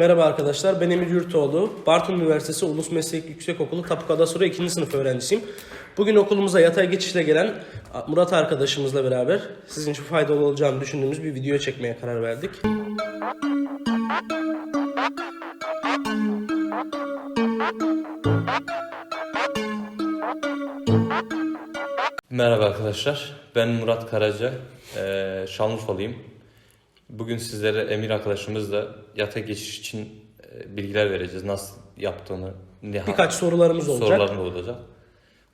Merhaba arkadaşlar, ben Emir Yurtoğlu. Bartın Üniversitesi Ulus Meslek Yüksekokulu Tapu Kadastro 2. sınıf öğrencisiyim. Bugün okulumuza yatay geçişle gelen Murat arkadaşımızla beraber sizin için faydalı olacağını düşündüğümüz bir video çekmeye karar verdik. Merhaba arkadaşlar. Ben Murat Karaca. Ee, Şanlıurfalıyım. Bugün sizlere Emir arkadaşımızla yatay geçiş için e, bilgiler vereceğiz. Nasıl yaptığını, ne Birkaç sorularımız olacak. sorularım olacak.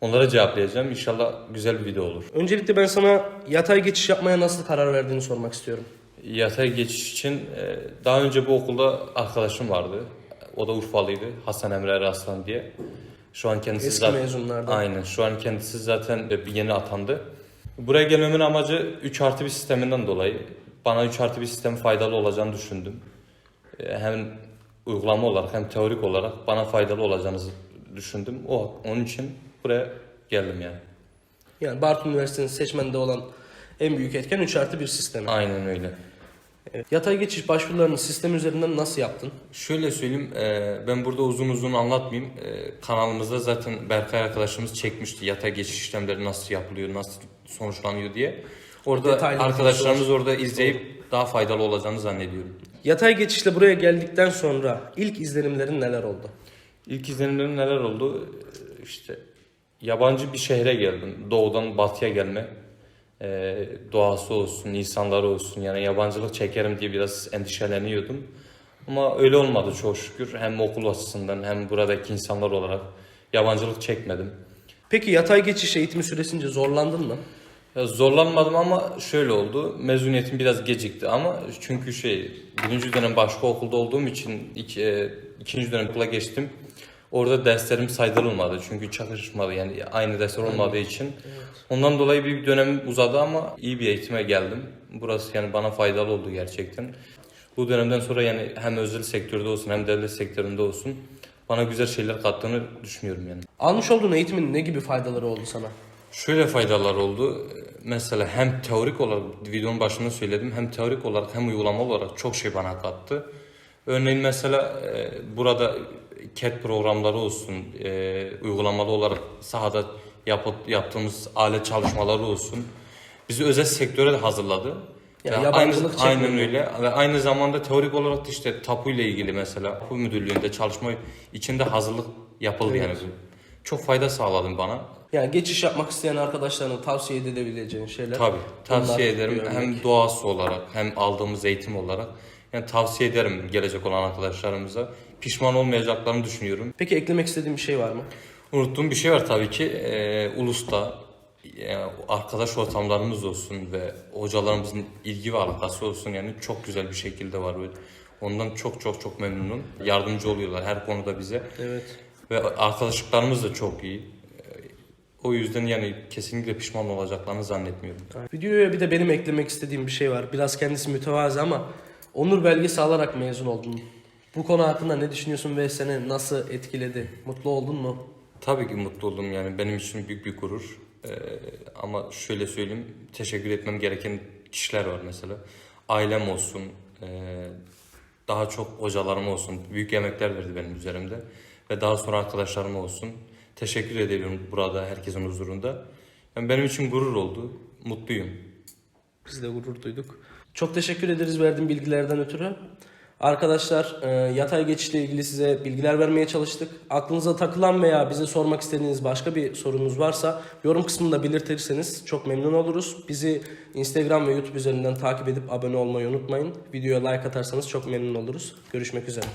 Onlara cevaplayacağım. İnşallah güzel bir video olur. Öncelikle ben sana yatay geçiş yapmaya nasıl karar verdiğini sormak istiyorum. Yatay geçiş için e, daha önce bu okulda arkadaşım vardı. O da Urfalıydı. Hasan Emre Raslan diye. Şu an kendisi Eski zaten mezunlardan. Aynen. Şu an kendisi zaten bir yeni atandı. Buraya gelmemin amacı 3 artı bir sisteminden dolayı. Bana 3 artı bir sistem faydalı olacağını düşündüm. E, Hem uygulama olarak hem teorik olarak bana faydalı olacağını düşündüm. O onun için buraya geldim yani. Yani Bartın Üniversitesi'nin seçmende olan en büyük etken 3 artı 1 sistemi. Aynen öyle. Evet. Yatay geçiş başvurularını sistem üzerinden nasıl yaptın? Şöyle söyleyeyim, e, ben burada uzun uzun anlatmayayım. E, kanalımızda zaten Berkay arkadaşımız çekmişti yatay geçiş işlemleri nasıl yapılıyor, nasıl sonuçlanıyor diye. Orada Detaylı arkadaşlarımız orada izleyip daha faydalı olacağını zannediyorum. Yatay geçişle buraya geldikten sonra ilk izlenimlerin neler oldu? İlk izlenimlerim neler oldu? E, İşte yabancı bir şehre geldim. Doğudan batıya gelme. E, doğası olsun, insanları olsun. Yani yabancılık çekerim diye biraz endişeleniyordum. Ama öyle olmadı çok şükür. Hem okul açısından hem buradaki insanlar olarak yabancılık çekmedim. Peki yatay geçiş eğitimi süresince zorlandın mı? Zorlanmadım ama şöyle oldu. Mezuniyetim biraz gecikti ama çünkü şey birinci dönem başka okulda olduğum için iki, e, ikinci dönem okula geçtim. Orada derslerim saydırılmadı çünkü çakışmadı yani aynı dersler olmadığı için. Ondan dolayı bir dönem uzadı ama iyi bir eğitime geldim. Burası yani bana faydalı oldu gerçekten. Bu dönemden sonra yani hem özel sektörde olsun hem devlet sektöründe olsun bana güzel şeyler kattığını düşünüyorum yani. Almış olduğun eğitimin ne gibi faydaları oldu sana? Şöyle faydalar oldu. Mesela hem teorik olarak videonun başında söyledim hem teorik olarak hem uygulama olarak çok şey bana kattı. Örneğin mesela e, burada CAD programları olsun, e, uygulamalı olarak sahada yapıp, yaptığımız alet çalışmaları olsun. Bizi özel sektöre de hazırladı. Yani yabancılık aynı, aynen öyle ve aynı zamanda teorik olarak da işte tapu ile ilgili mesela tapu müdürlüğünde çalışma içinde hazırlık yapıldı yani. Çok fayda sağladı bana. Yani geçiş yapmak isteyen arkadaşlarına tavsiye edebileceğin şeyler. Tabii tavsiye Bunlar ederim bir örnek. hem doğası olarak hem aldığımız eğitim olarak. Yani tavsiye ederim gelecek olan arkadaşlarımıza. Pişman olmayacaklarını düşünüyorum. Peki eklemek istediğin bir şey var mı? Unuttuğum bir şey var tabii ki. Ee, Ulus'ta yani arkadaş ortamlarımız olsun ve hocalarımızın ilgi ve alakası olsun yani çok güzel bir şekilde var. Böyle. Ondan çok çok çok memnunum. Yardımcı oluyorlar her konuda bize. Evet. Ve arkadaşlıklarımız da çok iyi. O yüzden yani kesinlikle pişman olacaklarını zannetmiyorum. Videoya bir de benim eklemek istediğim bir şey var. Biraz kendisi mütevazı ama onur belgesi alarak mezun oldun. Bu konu hakkında ne düşünüyorsun ve seni nasıl etkiledi? Mutlu oldun mu? Tabii ki mutlu oldum yani benim için büyük bir gurur. Ee, ama şöyle söyleyeyim teşekkür etmem gereken kişiler var mesela. Ailem olsun, ee, daha çok hocalarım olsun. Büyük emekler verdi benim üzerimde. Ve daha sonra arkadaşlarım olsun. Teşekkür ediyorum burada herkesin huzurunda. Yani benim için gurur oldu. Mutluyum. Biz de gurur duyduk. Çok teşekkür ederiz verdiğin bilgilerden ötürü. Arkadaşlar e, yatay geçişle ilgili size bilgiler vermeye çalıştık. Aklınıza takılan veya bize sormak istediğiniz başka bir sorunuz varsa yorum kısmında belirtirseniz çok memnun oluruz. Bizi Instagram ve YouTube üzerinden takip edip abone olmayı unutmayın. Videoya like atarsanız çok memnun oluruz. Görüşmek üzere.